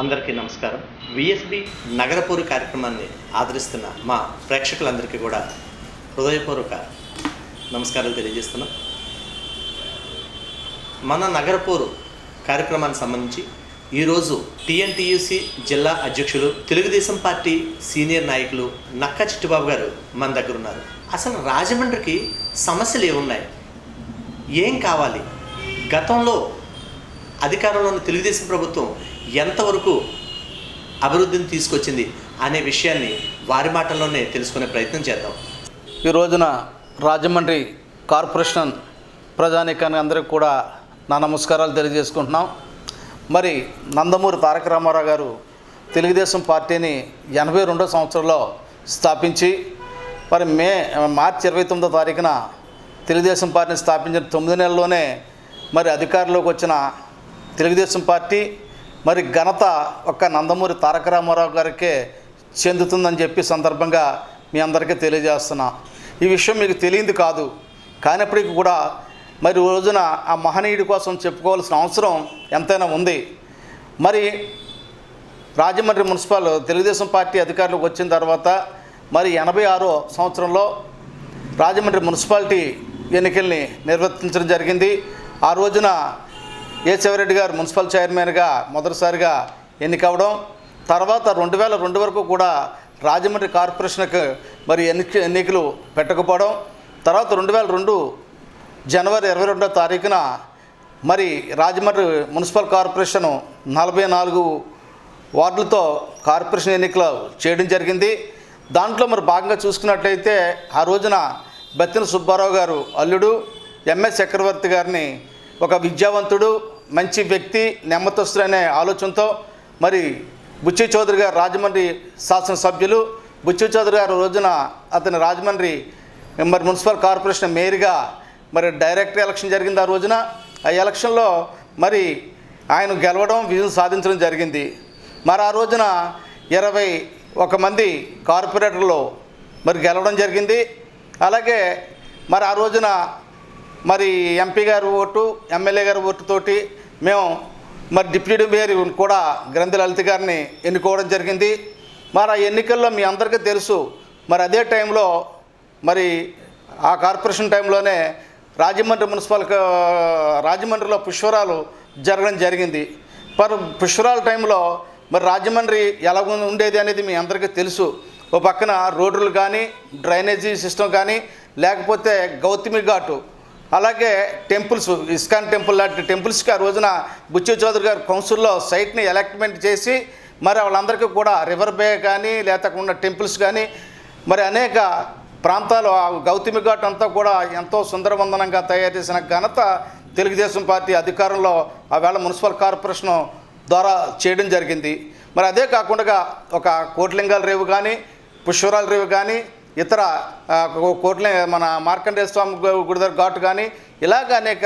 అందరికీ నమస్కారం. విఎస్బి నగరపూరి కార్యక్రమాన్ని ఆదరిస్తున్న మా ప్రేక్షకులందరికీ కూడా హృదయపూర్వక నమస్కారాలు తెలియజేస్తున్నాం. మన నగరపూరు కార్యక్రమానికి సంబంధించి ఈరోజు టీఎన్టీయూసీ జిల్లా అధ్యక్షులు తెలుగుదేశం పార్టీ సీనియర్ నాయకులు నక్క చిట్టుబాబు గారు మన దగ్గర ఉన్నారు. అసలు రాజమండ్రికి సమస్యలు ఏమున్నాయి? ఏం కావాలి? గతంలో అధికారంలో ఉన్న తెలుగుదేశం ప్రభుత్వం ఎంతవరకు అభివృద్ధిని తీసుకొచ్చింది అనే విషయాన్ని వారి మాటల్లోనే తెలుసుకునే ప్రయత్నం చేద్దాం. ఈ రోజున రాజమండ్రి కార్పొరేషన్ ప్రజానీకాన్ని అందరికీ కూడా నా నమస్కారాలు తెలియజేసుకుంటున్నాం. మరి నందమూరి తారక రామారావు గారు తెలుగుదేశం పార్టీని ఎనభై రెండో సంవత్సరంలో స్థాపించి మరి మే మార్చి ఇరవై తొమ్మిదో తారీఖున తెలుగుదేశం పార్టీని స్థాపించిన తొమ్మిది నెలల్లోనే మరి అధికారంలోకి వచ్చిన తెలుగుదేశం పార్టీ మరి ఘనత ఒక్క నందమూరి తారక రామారావు గారికే చెందుతుందని చెప్పి సందర్భంగా మీ అందరికీ తెలియజేస్తున్నా. ఈ విషయం మీకు తెలియంది కాదు. కానప్పటికీ కూడా మరి రోజున ఆ మహనీయుడి కోసం చెప్పుకోవాల్సిన అవసరం ఎంతైనా ఉంది. మరి రాజమండ్రి మున్సిపల్ తెలుగుదేశం పార్టీ అధికారులకు వచ్చిన తర్వాత మరి ఎనభై ఆరో సంవత్సరంలో రాజమండ్రి మున్సిపాలిటీ ఎన్నికల్ని నిర్వర్తించడం జరిగింది. ఆ రోజున ఏ గారు మున్సిపల్ చైర్మన్గా మొదటిసారిగా ఎన్నికవడం తర్వాత రెండు వేల రెండు వరకు కూడా రాజమండ్రి కార్పొరేషన్కి మరి ఎన్నిక ఎన్నికలు పెట్టకపోవడం తర్వాత రెండు వేల రెండు జనవరి ఇరవై రెండో తారీఖున మరి రాజమండ్రి మున్సిపల్ కార్పొరేషన్ నలభై నాలుగు వార్డులతో కార్పొరేషన్ ఎన్నికలు చేయడం జరిగింది. దాంట్లో మరి భాగంగా చూసుకున్నట్లయితే ఆ రోజున బత్తిన సుబ్బారావు గారు అల్లుడు ఎంఎస్ చక్రవర్తి గారిని ఒక విద్యావంతుడు మంచి వ్యక్తి నెమ్మతస్తుడు అనే ఆలోచనతో మరి బుచ్చి చౌదరి గారు రాజమండ్రి శాసనసభ్యులు. బుచ్చి చౌదరి గారు రోజున అతని రాజమండ్రి మరి మున్సిపల్ కార్పొరేషన్ మేయర్గా మరి డైరెక్ట్ ఎలక్షన్ జరిగింది ఆ రోజున. ఆ ఎలక్షన్లో మరి ఆయన గెలవడం విజయం సాధించడం జరిగింది. మరి ఆ రోజున ఇరవై ఒక మంది కార్పొరేటర్లు మరి గెలవడం జరిగింది. అలాగే మరి ఆ రోజున మరి ఎంపీ గారు ఓటు ఎమ్మెల్యే గారి ఓటుతోటి మేము మరి డిప్యూటీ మేయర్ కూడా గ్రంథి లలిత గారిని ఎన్నుకోవడం జరిగింది. మరి ఆ ఎన్నికల్లో మీ అందరికీ తెలుసు మరి అదే టైంలో మరి ఆ కార్పొరేషన్ టైంలోనే రాజమండ్రి మున్సిపల్ రాజమండ్రిలో పుష్కరాలు జరగడం జరిగింది. మరి పుష్కరాల టైంలో మరి రాజమండ్రి ఎలా ఉండేది అనేది మీ అందరికీ తెలుసు. ఓ పక్కన రోడ్లు కానీ డ్రైనేజీ సిస్టమ్ కానీ లేకపోతే గౌతమి ఘాటు అలాగే టెంపుల్స్ ఇస్కాన్ టెంపుల్ లాంటి టెంపుల్స్కి ఆ రోజున బుచ్చు చౌదరి గారు కౌన్సిల్లో సైట్ని ఎలక్ట్మెంట్ చేసి మరి వాళ్ళందరికీ కూడా రివర్ బే కానీ లేకుండా టెంపుల్స్ కానీ మరి అనేక ప్రాంతాలు ఆ గౌతమి ఘాట్ అంతా కూడా ఎంతో సుందరవందనంగా తయారు చేసిన ఘనత తెలుగుదేశం పార్టీ అధికారంలో ఆవేళ మున్సిపల్ కార్పొరేషన్ ద్వారా చేయడం జరిగింది. మరి అదే కాకుండా ఒక కోట్లింగాల రేవు కానీ పుష్కరాల రేవు కానీ ఇతర కోట్ల మన మార్కండేయ స్వామి గు- గుడి దగ్గర ఘాటు కానీ ఇలాగ అనేక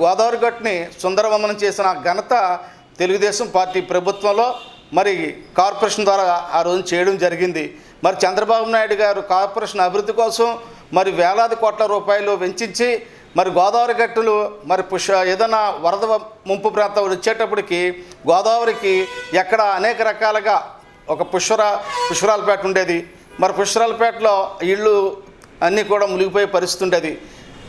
గోదావరి ఘాట్ని సుందరవమనం చేసిన ఘనత తెలుగుదేశం పార్టీ ప్రభుత్వంలో మరి కార్పొరేషన్ ద్వారా ఆ రోజు చేయడం జరిగింది. మరి చంద్రబాబు నాయుడు గారు కార్పొరేషన్ అభివృద్ధి కోసం మరి వేలాది కోట్ల రూపాయలు వెంచించి మరి గోదావరి గట్టులు మరి పుష ఏదైనా వరద ముంపు ప్రాంతం వచ్చేటప్పటికి గోదావరికి ఎక్కడ అనేక రకాలుగా ఒక పుష్ర పుష్వరాలపేట ఉండేది. మరి పుష్రాలపేటలో ఇళ్ళు అన్నీ కూడా మునిగిపోయే పరిస్థితి ఉండేది.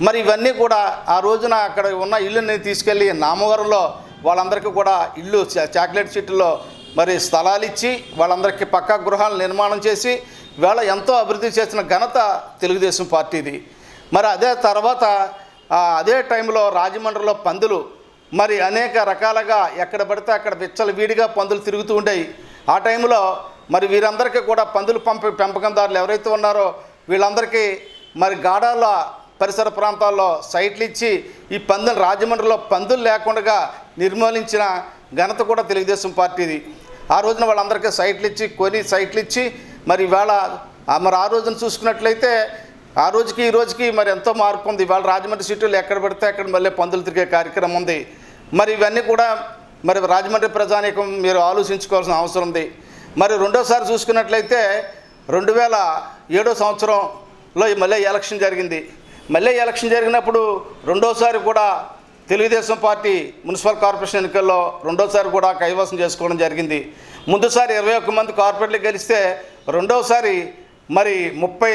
మరి ఇవన్నీ కూడా ఆ రోజున అక్కడ ఉన్న ఇళ్ళని తీసుకెళ్ళి నామవరంలో వాళ్ళందరికీ కూడా ఇల్లు చా- చాక్లెట్ సిటీలో మరి స్థలాలు ఇచ్చి వాళ్ళందరికీ పక్కా గృహాలు నిర్మాణం చేసి వేళ ఎంతో అభివృద్ధి చేసిన ఘనత తెలుగుదేశం పార్టీది. మరి అదే తర్వాత అదే టైంలో రాజమండ్రిలో పందులు మరి అనేక రకాలుగా ఎక్కడ పడితే అక్కడ విచ్చల వీడిగా పందులు తిరుగుతూ ఉండేవి. ఆ టైంలో మరి వీరందరికీ కూడా పందులు పంప పెంపకందారులు ఎవరైతే ఉన్నారో వీళ్ళందరికీ మరి గాడాల పరిసర ప్రాంతాల్లో సైట్లు ఇచ్చి ఈ పందులు రాజమండ్రిలో పందులు లేకుండా నిర్మూలించిన ఘనత కూడా తెలుగుదేశం పార్టీది. ఆ రోజున వాళ్ళందరికీ సైట్లు ఇచ్చి కొని సైట్లు ఇచ్చి మరి ఇవాళ మరి ఆ రోజున చూసుకున్నట్లయితే ఆ రోజుకి ఈ రోజుకి మరి ఎంతో మార్పు ఉంది. ఇవాళ రాజమండ్రి సిటీలో ఎక్కడ పడితే అక్కడ మళ్ళీ పందులు తిరిగే కార్యక్రమం ఉంది. మరి ఇవన్నీ కూడా మరి రాజమండ్రి ప్రజానీకం మీరు ఆలోచించుకోవాల్సిన అవసరం ఉంది. మరి రెండోసారి చూసుకున్నట్లయితే రెండు వేల ఏడో సంవత్సరంలో మళ్ళీ ఎలక్షన్ జరిగింది. మళ్ళీ ఎలక్షన్ జరిగినప్పుడు రెండోసారి కూడా తెలుగుదేశం పార్టీ మున్సిపల్ కార్పొరేషన్ ఎన్నికల్లో రెండోసారి కూడా కైవసం చేసుకోవడం జరిగింది. ముందుసారి ఇరవై ఒక్క మంది కార్పొరేట్లు గెలిస్తే రెండోసారి మరి ముప్పై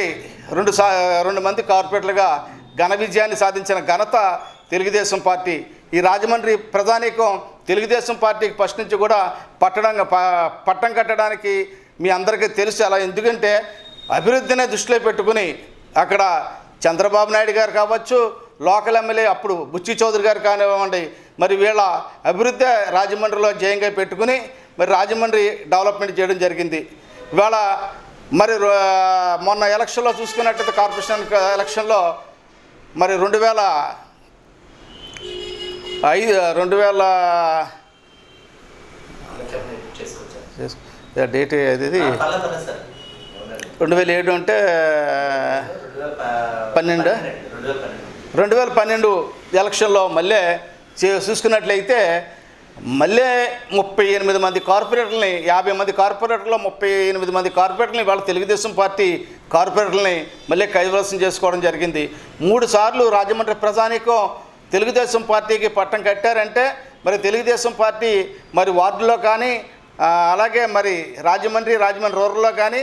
రెండు సా రెండు మంది కార్పొరేట్లుగా ఘన విజయాన్ని సాధించిన ఘనత తెలుగుదేశం పార్టీ. ఈ రాజమండ్రి ప్రధానికం తెలుగుదేశం పార్టీకి ఫస్ట్ నుంచి కూడా పట్టడం ప- పట్టం కట్టడానికి మీ అందరికీ తెలుసు అలా ఎందుకంటే అభివృద్ధినే దృష్టిలో పెట్టుకుని అక్కడ చంద్రబాబు నాయుడు గారు కావచ్చు లోకల్ ఎమ్మెల్యే అప్పుడు బుచ్చి చౌదరి గారు కానివ్వండి మరి వీళ్ళ అభివృద్ధి రాజమండ్రిలో జయంగా పెట్టుకుని మరి రాజమండ్రి డెవలప్మెంట్ చేయడం జరిగింది. ఇవాళ మరి మొన్న ఎలక్షన్లో చూసుకున్నట్టయితే కార్పొరేషన్ ఎలక్షన్లో మరి రెండు వేల ఐదు రెండు వేల డేట్. అవునండి. రెండు వేల ఏడు అంటే పన్నెండు? రెండు వేల పన్నెండు ఎలక్షన్లో మళ్ళీ చూసుకున్నట్లయితే మళ్ళీ ముప్పై ఎనిమిది మంది కార్పొరేటర్లని యాభై మంది కార్పొరేటర్లో ముప్పై ఎనిమిది మంది కార్పొరేటర్ని వాళ్ళ తెలుగుదేశం పార్టీ కార్పొరేటర్ని మళ్ళీ కైవసం చేసుకోవడం జరిగింది మూడు సార్లు రాజమండ్రి ప్రజానీకం తెలుగుదేశం పార్టీకి పట్టం కట్టారంటే మరి తెలుగుదేశం పార్టీ మరి వార్డులో కానీ అలాగే మరి రాజమండ్రి రాజమండ్రి రూరల్లో కానీ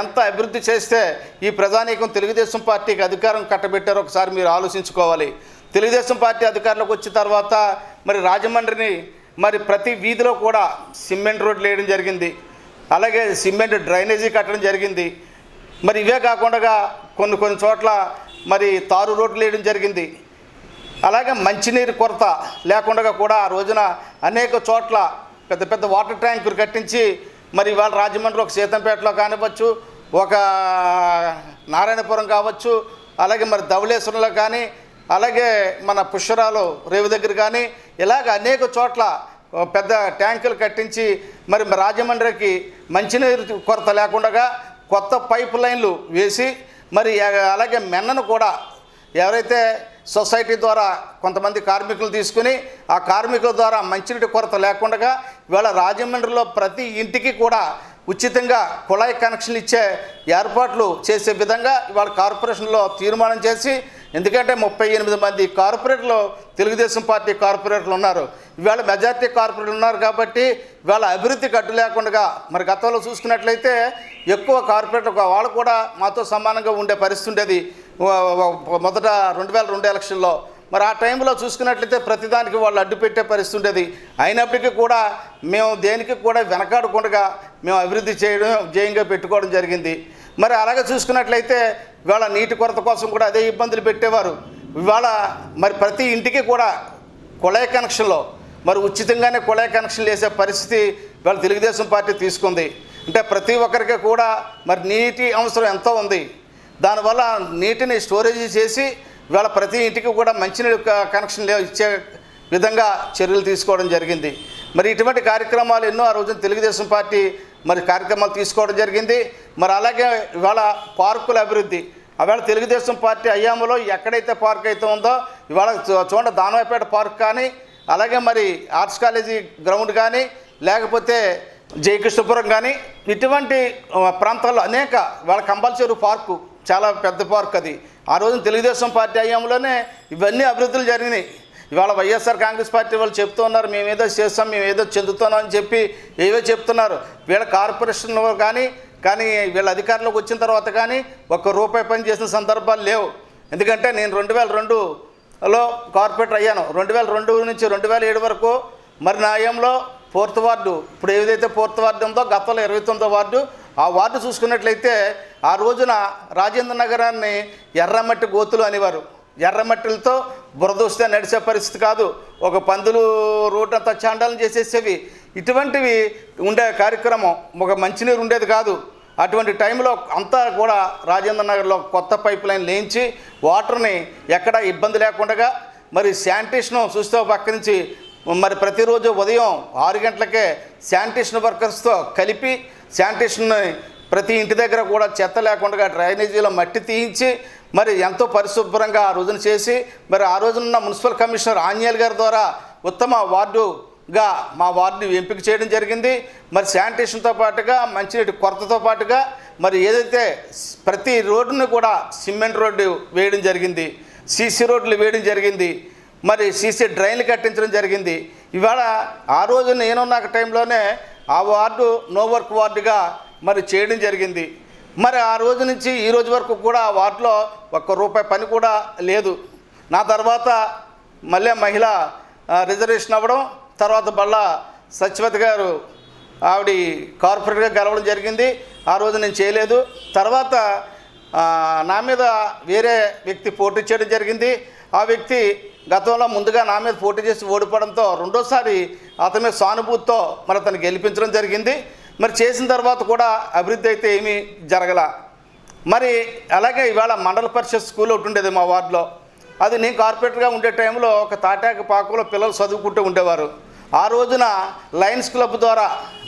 ఎంత అభివృద్ధి చేస్తే ఈ ప్రజానీకం తెలుగుదేశం పార్టీకి అధికారం కట్టబెట్టారో ఒకసారి మీరు ఆలోచించుకోవాలి. తెలుగుదేశం పార్టీ అధికారంలోకి వచ్చిన తర్వాత మరి రాజమండ్రిని మరి ప్రతి వీధిలో కూడా సిమెంట్ రోడ్లు వేయడం జరిగింది. అలాగే సిమెంట్ డ్రైనేజీ కట్టడం జరిగింది. మరి ఇవే కాకుండా కొన్ని కొన్ని చోట్ల మరి తారు రోడ్లు వేయడం జరిగింది. అలాగే మంచినీరు కొరత లేకుండా కూడా ఆ రోజున అనేక చోట్ల పెద్ద పెద్ద వాటర్ ట్యాంకులు కట్టించి మరి ఇవాళ రాజమండ్రి ఒక సీతంపేటలో కానివ్వచ్చు ఒక నారాయణపురం కావచ్చు అలాగే మరి ధవళేశ్వరంలో కానీ అలాగే మన పుష్కరాలు రేవు దగ్గర కానీ ఇలాగ అనేక చోట్ల పెద్ద ట్యాంకులు కట్టించి మరి రాజమండ్రికి మంచినీరు కొరత లేకుండా కొత్త పైప్ లైన్లు వేసి మరి అలాగే మెన్నను కూడా ఎవరైతే సొసైటీ ద్వారా కొంతమంది కార్మికులు తీసుకుని ఆ కార్మికుల ద్వారా మంచినీటి కొరత లేకుండా ఇవాళ రాజమండ్రిలో ప్రతి ఇంటికి కూడా ఉచితంగా కుళాయి కనెక్షన్లు ఇచ్చే ఏర్పాట్లు చేసే విధంగా ఇవాళ కార్పొరేషన్లో తీర్మానం చేసి ఎందుకంటే ముప్పై ఎనిమిది మంది కార్పొరేట్లు తెలుగుదేశం పార్టీ కార్పొరేటర్లు ఉన్నారు. ఇవాళ మెజార్టీ కార్పొరేట్లు ఉన్నారు కాబట్టి ఇవాళ అభివృద్ధి కట్టు లేకుండా మరి గతంలో చూసుకున్నట్లయితే ఎక్కువ కార్పొరేటర్ వాళ్ళు కూడా మాతో సమానంగా ఉండే పరిస్థితి ఉండేది. మొదట రెండు వేల రెండు ఎలక్షన్లో మరి ఆ టైంలో చూసుకున్నట్లయితే ప్రతిదానికి వాళ్ళు అడ్డు పెట్టే పరిస్థితి ఉండేది. అయినప్పటికీ కూడా మేము దేనికి కూడా వెనకాడకుండా మేము అభివృద్ధి చేయడం జయంగా పెట్టుకోవడం జరిగింది. మరి అలాగే చూసుకున్నట్లయితే ఇవాళ నీటి కొరత కోసం కూడా అదే ఇబ్బందులు పెట్టేవారు. ఇవాళ మరి ప్రతి ఇంటికి కూడా కుళాయి కనెక్షన్లో మరి ఉచితంగానే కుళాయి కనెక్షన్లు వేసే పరిస్థితి ఇవాళ తెలుగుదేశం పార్టీ తీసుకుంది. అంటే ప్రతి ఒక్కరికి కూడా మరి నీటి అవసరం ఎంతో ఉంది. దానివల్ల నీటిని స్టోరేజ్ చేసి ఇవాళ ప్రతి ఇంటికి కూడా మంచినీరు కనెక్షన్ ఇచ్చే విధంగా చర్యలు తీసుకోవడం జరిగింది. మరి ఇటువంటి కార్యక్రమాలు ఎన్నో ఆ రోజున తెలుగుదేశం పార్టీ మరి కార్యక్రమాలు తీసుకోవడం జరిగింది. మరి అలాగే ఇవాళ పార్కుల అభివృద్ధి. అవేళ తెలుగుదేశం పార్టీ అయ్యాములో ఎక్కడైతే పార్క్ అయితే ఉందో ఇవాళ చూడండి దానవాయపేట పార్క్ కానీ అలాగే మరి ఆర్ట్స్ కాలేజీ గ్రౌండ్ కానీ లేకపోతే జయకృష్ణపురం కానీ ఇటువంటి ప్రాంతాల్లో అనేక వాళ్ళ కంపల్సరీ పార్కు చాలా పెద్ద పార్క్ అది. ఆ రోజు తెలుగుదేశం పార్టీ హయాంలోనే ఇవన్నీ అభివృద్ధులు జరిగినాయి. ఇవాళ వైఎస్ఆర్ కాంగ్రెస్ పార్టీ వాళ్ళు చెప్తున్నారు మేము ఏదో చేస్తాం మేము ఏదో చెందుతున్నాం అని చెప్పి ఏవో చెప్తున్నారు. వీళ్ళ కార్పొరేషన్లో కానీ కానీ వీళ్ళ అధికారంలోకి వచ్చిన తర్వాత కానీ ఒక్క రూపాయి పని చేసిన సందర్భాలు లేవు. ఎందుకంటే నేను రెండు వేల రెండులో కార్పొరేటర్ అయ్యాను. రెండు వేల రెండు నుంచి రెండు వేల ఏడు వరకు మరి నా హయాంలో ఫోర్త్ వార్డు. ఇప్పుడు ఏదైతే ఫోర్త్ వార్డు ఉందో గతంలో ఇరవై తొమ్మిదో వార్డు ఆ వార్డు చూసుకున్నట్లయితే ఆ రోజున రాజేంద్ర నగరాన్ని ఎర్రమట్టి గోతులు అనేవారు. ఎర్రమట్టిలతో బురద వస్తే నడిచే పరిస్థితి కాదు. ఒక పందులు రోడ్ అంతా చాండాలను చేసేసేవి. ఇటువంటివి ఉండే కార్యక్రమం. ఒక మంచినీరు ఉండేది కాదు. అటువంటి టైంలో అంతా కూడా రాజేంద్ర నగర్లో కొత్త పైప్ లైన్ లేచి వాటర్ని ఎక్కడ ఇబ్బంది లేకుండా మరి శానిటేషన్ చూస్తే పక్క నుంచి మరి ప్రతిరోజు ఉదయం ఆరు గంటలకే శానిటేషన్ వర్కర్స్తో కలిపి శానిటేషన్ని ప్రతి ఇంటి దగ్గర కూడా చెత్త లేకుండా డ్రైనేజీలో మట్టి తీయించి మరి ఎంతో పరిశుభ్రంగా ఆ రోజున చేసి మరి ఆ రోజున మున్సిపల్ కమిషనర్ ఆంజనేయులు గారి ద్వారా ఉత్తమ వార్డుగా మా వార్డుని ఎంపిక చేయడం జరిగింది. మరి శానిటేషన్తో పాటుగా మంచినీటి కొరతతో పాటుగా మరి ఏదైతే ప్రతి రోడ్డును కూడా సిమెంట్ రోడ్డు వేయడం జరిగింది సీసీ రోడ్లు వేయడం జరిగింది మరి సీసీ డ్రైన్లు కట్టించడం జరిగింది. ఇవాళ ఆ రోజు నేనున్న టైంలోనే ఆ వార్డు నో వర్క్ వార్డుగా మరి చేయడం జరిగింది. మరి ఆ రోజు నుంచి ఈ రోజు వరకు కూడా ఆ వార్డులో ఒక్క రూపాయి పని కూడా లేదు. నా తర్వాత మళ్ళీ మహిళ రిజర్వేషన్ అవ్వడం తర్వాత మళ్ళా సత్యవతి గారు ఆవిడ కార్పొరేట్గా గెలవడం జరిగింది. ఆ రోజు నేను చేయలేదు. తర్వాత నా మీద వేరే వ్యక్తి పోటీ చేయడం జరిగింది. ఆ వ్యక్తి గతంలో ముందుగా నా మీద పోటీ చేసి ఓడిపోవడంతో రెండోసారి అతని మీద సానుభూతితో మరి అతను గెలిపించడం జరిగింది. మరి చేసిన తర్వాత కూడా అభివృద్ధి అయితే ఏమీ జరగల. మరి అలాగే ఇవాళ మండల పరిషత్ స్కూల్ ఒకటి ఉండేది మా వార్డులో. అది నేను కార్పొరేటర్గా ఉండే టైంలో ఒక తాటాక పాకులో పిల్లలు చదువుకుంటూ ఉండేవారు. ఆ రోజున లయన్స్ క్లబ్ ద్వారా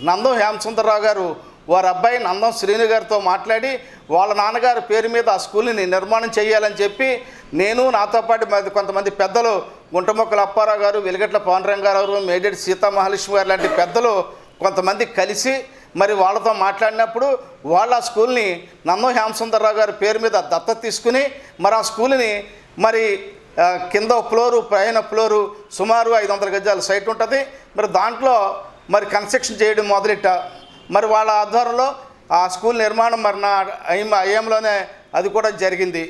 నందం హేమసుందరరావు గారు వారి అబ్బాయి నందం శ్రీను గారితో మాట్లాడి వాళ్ళ నాన్నగారి పేరు మీద ఆ స్కూల్ని నిర్మాణం చేయాలని చెప్పి నేను నాతో పాటు మరి కొంతమంది పెద్దలు గుంటమొక్కల అప్పారావు గారు వెలిగట్ల పవనరంగారావు గారు మేడేటి సీతామహాలక్ష్మి గారు లాంటి పెద్దలు కొంతమంది కలిసి మరి వాళ్ళతో మాట్లాడినప్పుడు వాళ్ళ ఆ స్కూల్ని నందం హేమసుందరరావు గారి పేరు మీద దత్తత తీసుకుని మరి ఆ స్కూల్ని మరి కింద ఫ్లోరు పైన ఫ్లోరు సుమారు ఐదు వందల గజాల సైట్ ఉంటుంది. మరి దాంట్లో మరి కన్స్ట్రక్షన్ చేయడం మొదలెట్ట. మరి వాళ్ళ ఆధ్వర్యంలో ఆ స్కూల్ నిర్మాణం మరి నా అయ్యం అయ్యంలోనే అది కూడా జరిగింది.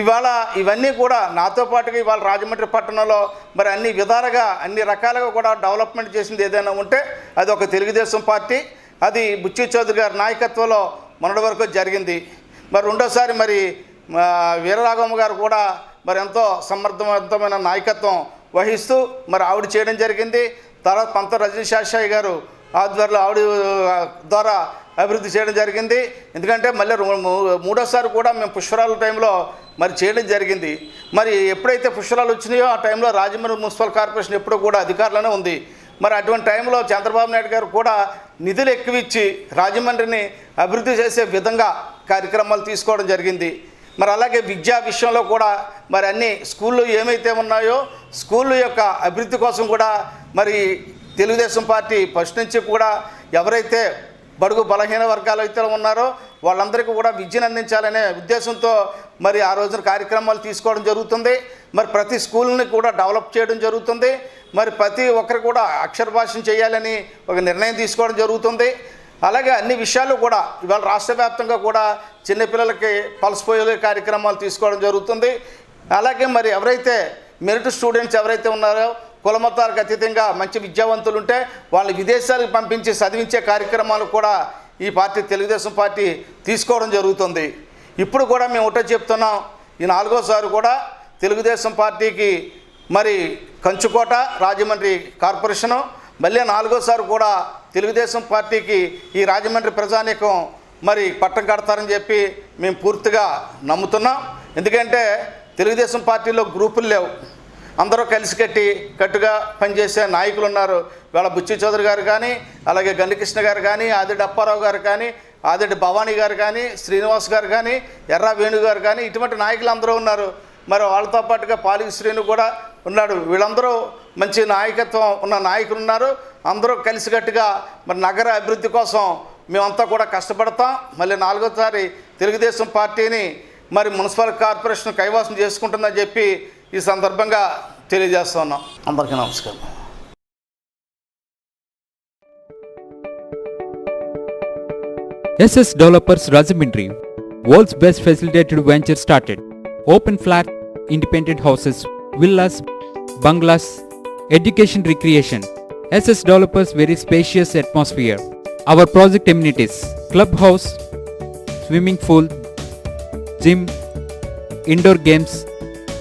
ఇవాళ ఇవన్నీ కూడా నాతో పాటుగా ఇవాళ రాజమండ్రి పట్టణంలో మరి అన్ని విధాలుగా అన్ని రకాలుగా కూడా డెవలప్మెంట్ చేసింది ఏదైనా ఉంటే అది ఒక తెలుగుదేశం పార్టీ అది బుచ్చి చౌదరి గారి నాయకత్వంలో మొన్నటి వరకు జరిగింది. మరి రెండోసారి మరి మా వీరరాఘవమ్మ గారు కూడా మరి ఎంతో సమర్థవంతమైన నాయకత్వం వహిస్తూ మరి ఆవిడ చేయడం జరిగింది. తర్వాత పంత రజనీశాషాయి గారు ఆధ్వర్యంలో ఆవిడ ద్వారా అభివృద్ధి చేయడం జరిగింది. ఎందుకంటే మళ్ళీ మూ- మూడోసారి కూడా మేము పుష్కరాల టైంలో మరి చేయడం జరిగింది. మరి ఎప్పుడైతే పుష్కరాలు వచ్చినాయో ఆ టైంలో రాజమండ్రి మున్సిపల్ కార్పొరేషన్ ఎప్పుడూ కూడా అధికారులోనే ఉంది. మరి అటువంటి టైంలో చంద్రబాబు నాయుడు గారు కూడా నిధులు ఎక్కువిచ్చి రాజమండ్రిని అభివృద్ధి చేసే విధంగా కార్యక్రమాలు తీసుకోవడం జరిగింది. మరి అలాగే విద్యా విషయంలో కూడా మరి అన్ని స్కూళ్ళు ఏమైతే ఉన్నాయో స్కూళ్ళ యొక్క అభివృద్ధి కోసం కూడా మరి తెలుగుదేశం పార్టీ ఫస్ట్ నుంచి కూడా ఎవరైతే బడుగు బలహీన వర్గాలు అయితే ఉన్నారో వాళ్ళందరికీ కూడా విద్యను అందించాలనే ఉద్దేశంతో మరి ఆ రోజున కార్యక్రమాలు తీసుకోవడం జరుగుతుంది. మరి ప్రతి స్కూల్ని కూడా డెవలప్ చేయడం జరుగుతుంది. మరి ప్రతి ఒక్కరు కూడా అక్షర భాషను చేయాలని ఒక నిర్ణయం తీసుకోవడం జరుగుతుంది. అలాగే అన్ని విషయాలు కూడా ఇవాళ రాష్ట్ర వ్యాప్తంగా కూడా చిన్నపిల్లలకి పలసిపోయే కార్యక్రమాలు తీసుకోవడం జరుగుతుంది. అలాగే మరి ఎవరైతే మెరిట్ స్టూడెంట్స్ ఎవరైతే ఉన్నారో కులమతాలకు అతీతంగా మంచి విద్యావంతులు ఉంటే వాళ్ళు విదేశాలకు పంపించి చదివించే కార్యక్రమాలు కూడా ఈ పార్టీ తెలుగుదేశం పార్టీ తీసుకోవడం జరుగుతుంది. ఇప్పుడు కూడా మేము ఒకటే చెప్తున్నాం ఈ నాలుగోసారి కూడా తెలుగుదేశం పార్టీకి మరి కంచుకోట రాజమండ్రి కార్పొరేషను మళ్ళీ నాలుగోసారి కూడా తెలుగుదేశం పార్టీకి ఈ రాజమండ్రి ప్రజానీకం మరి పట్టం కడతారని చెప్పి మేము పూర్తిగా నమ్ముతున్నాం. ఎందుకంటే తెలుగుదేశం పార్టీలో గ్రూపులు లేవు. అందరూ కలిసికట్టి కట్టుగా పనిచేసే నాయకులు ఉన్నారు వాళ్ళ బుచ్చి చౌదరి గారు కానీ అలాగే గండికృష్ణ గారు కానీ ఆదిడి అప్పారావు గారు కానీ ఆదిడి భవానీ గారు కానీ శ్రీనివాస్ గారు కానీ ఎర్రా వేణు గారు కానీ ఇటువంటి నాయకులు అందరూ ఉన్నారు. మరి వాళ్ళతో పాటుగా పాలిక శ్రీను కూడా ఉన్నాడు. వీళ్ళందరూ మంచి నాయకత్వం ఉన్న నాయకులు ఉన్నారు. అందరూ కలిసికట్టుగా మరి నగర అభివృద్ధి కోసం మేమంతా కూడా కష్టపడతాం. మళ్ళీ నాలుగోసారి తెలుగుదేశం పార్టీని మరి మున్సిపల్ కార్పొరేషన్ కైవాసం చేసుకుంటుందని చెప్పి ఈ సందర్భంగా తెలియజేస్తున్నాం అందరికీ నమస్కారం SS Developers Rajamindri, world's best facilitated venture started. Open flat, independent houses, villas, bungalows, education recreation. SS Developers very spacious atmosphere. Our project amenities, clubhouse, swimming pool, gym, indoor games,